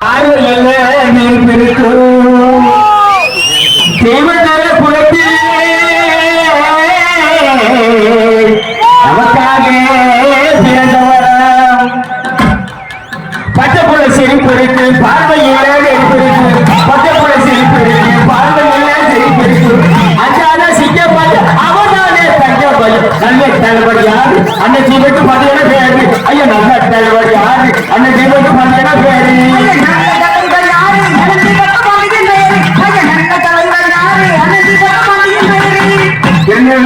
ஆறுதல்ல நெருப்பிருக்கும் தேவதல குலத்தில் நமக்காக பிறந்தவரம் பச்சை புள்ள பார்வையில நெருப்பு இருக்கு பச்சை பார்வையில சிரிப்பு அஞ்சாத சிக்க பார்த்து அவதானே தங்க பயம் நல்ல தலைவர் யாரு பார்த்தீங்கன்னா பேரு. ஐயா நல்ல தலைவர் யாரு? அண்ணன் மட்டும் பார்த்தீங்கன்னா பேரு.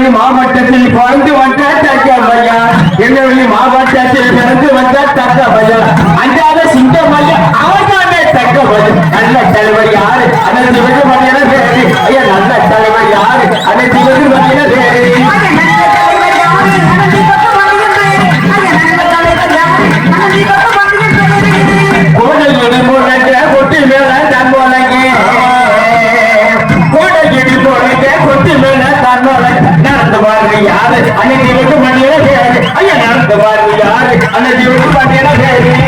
திருநெல்வேலி மாவட்டத்தில் பிறந்து வந்த தக்கமையா திருநெல்வேலி மாவட்டத்தில் பிறந்து வந்த தக்கமையா அஞ்சாத சிங்கமையா அவர்தானே தக்கமையா நல்ல தலைவர் யாரு? அந்த சிவக்கு பார்த்தீங்கன்னா பேரு ஐயா நல்ல தலைவர் யாரு? அந்த சிவக்கு பார்த்தீங்கன்னா பேரு கோடல் இடுமுழங்க கொட்டி மேல கோடல் மேல ಬಾರಿ ಯಾರು ಅನ್ನ ಜೀವಕ್ಕೆ ಮಾಡಿ ಅಯ್ಯ ನಾನು ಬಾರಿ ಯಾರು ಅನ್ನ ಜೀವಕ್ಕೆ ಮಾಡಿ